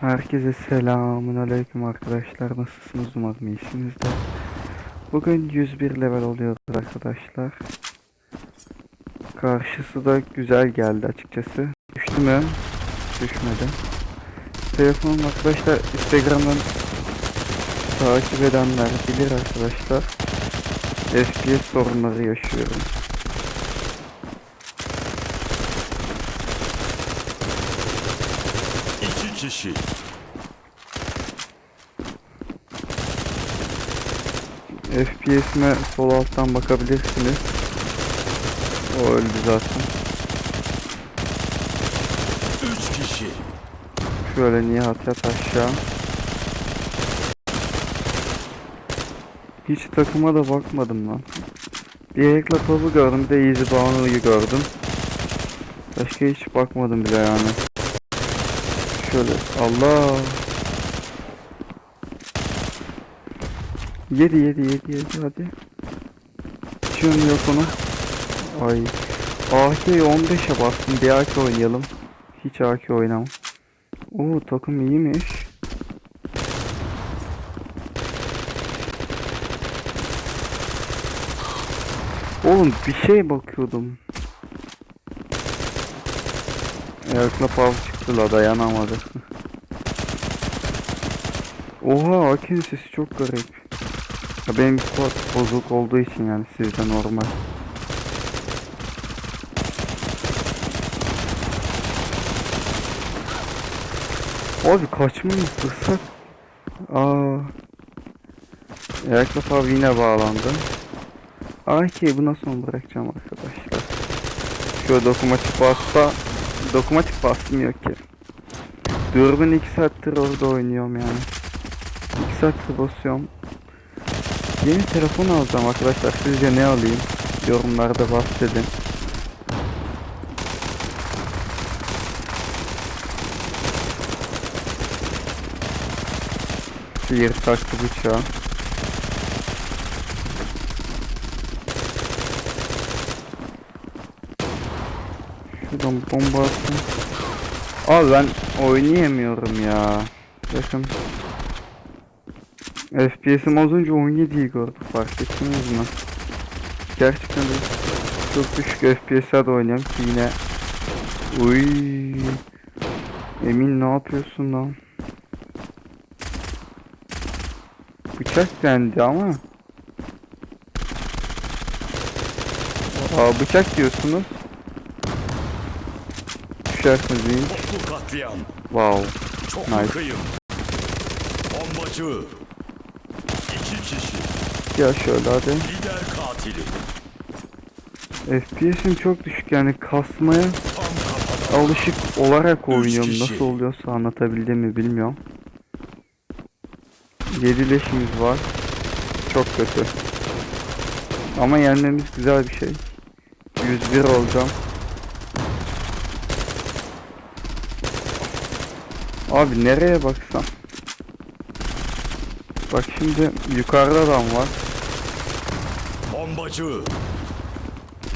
Herkese selamun aleyküm arkadaşlar. Nasılsınız? Umarım iyisinizdir. Bugün 101 level oluyoruz arkadaşlar. Karşısı da güzel geldi açıkçası. Düştü mü? Düşmedi. Telefonum arkadaşlar Instagram'dan takip edenler bilir arkadaşlar. FPS sorunları yaşıyorum. İki kişi. FPS'ime sol alttan bakabilirsiniz. O öldü zaten. Üç kişi. Şöyle Nihat yat aşağı. Hiç takıma da bakmadım lan. Bir Erik'le Pop'u gördüm, bir de Easy Bounty'yi gördüm. Başka hiç bakmadım bile yani. Şöyle, Allah. Yedi yedi yedi yedi hadi. Açıyorum yok onu. Ay. AK'yi 15'e bastım. Bir AK oynayalım. Hiç AK oynamam. Oo takım iyiymiş. Oğlum bir şey bakıyordum. Ayakla pav çıktı la dayanamadı. Oha Akin sesi çok garip. Ya benim squat bozuk olduğu için yani sizde normal. Abi kaçma mı fırsat? Aa. Ayakla pav yine bağlandı. Ay bu nasıl bırakacağım arkadaşlar. Şöyle dokunmatik bassa dokunmatik basmıyor ki. Dürbün 2 saattir orada oynuyorum yani. 2 saattir basıyorum. Yeni telefon alacağım arkadaşlar. Sizce ne alayım? Yorumlarda bahsedin. Sihir taktı bıçağı. Şuradan bomba attım. Abi ben oynayamıyorum ya. Bakın. FPS'im az önce 17'yi gördüm fark ettiniz mi? Gerçekten de çok düşük FPS'e oynuyorum ki yine. Uy. Emin ne yapıyorsun lan? Bıçak dendi ama. Aa bıçak diyorsunuz. Düşersiniz iyi. Toplu katliam. Wow. Çok Nice. kıyım. Bombacı. İki kişi. Ya şöyle hadi. Lider katili. FPS'im çok düşük yani kasmaya alışık olarak oynuyorum. Nasıl oluyorsa anlatabildim mi bilmiyorum. 7 leşimiz var. Çok kötü. Ama yenmemiz güzel bir şey. 101 olacağım. Abi nereye baksam? Bak şimdi yukarıda adam var. Bombacı.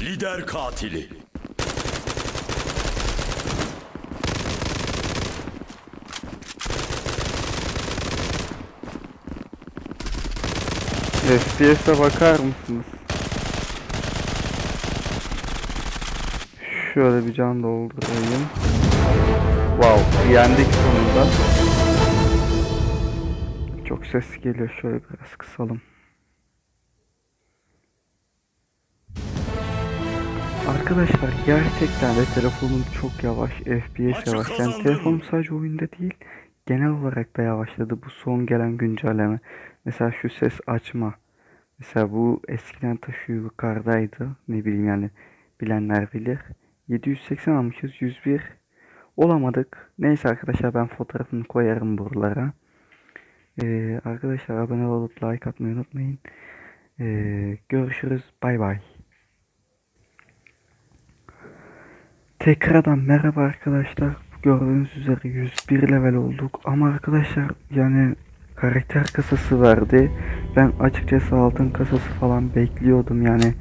Lider katili. FPS'e bakar mısınız? Şöyle bir can doldurayım. Wow, yendik sonunda. Çok ses geliyor. Şöyle biraz kısalım. Arkadaşlar gerçekten de telefonum çok yavaş. FPS yavaş. Yani telefonum sadece oyunda değil. Genel olarak da yavaşladı. Bu son gelen güncelleme. Mesela şu ses açma. Mesela bu eskiden ta şu yukarıdaydı. Ne bileyim yani bilenler bilir. 780 almışız 101 olamadık. Neyse arkadaşlar ben fotoğrafını koyarım buralara. Ee, arkadaşlar abone olup like atmayı unutmayın. Ee, görüşürüz. Bay bay. Tekrardan merhaba arkadaşlar. Gördüğünüz üzere 101 level olduk. Ama arkadaşlar yani karakter kasası verdi. Ben açıkçası altın kasası falan bekliyordum yani.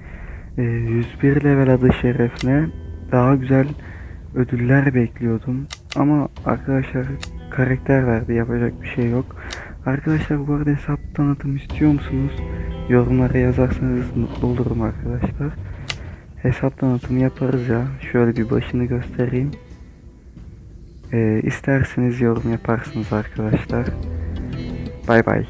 e, 101 level adı şerefine daha güzel ödüller bekliyordum. Ama arkadaşlar karakter verdi. Yapacak bir şey yok. Arkadaşlar bu arada hesap tanıtım istiyor musunuz? Yorumlara yazarsanız mutlu olurum arkadaşlar. Hesap tanıtımı yaparız ya. Şöyle bir başını göstereyim. Ee, isterseniz yorum yaparsınız arkadaşlar. Bay bay.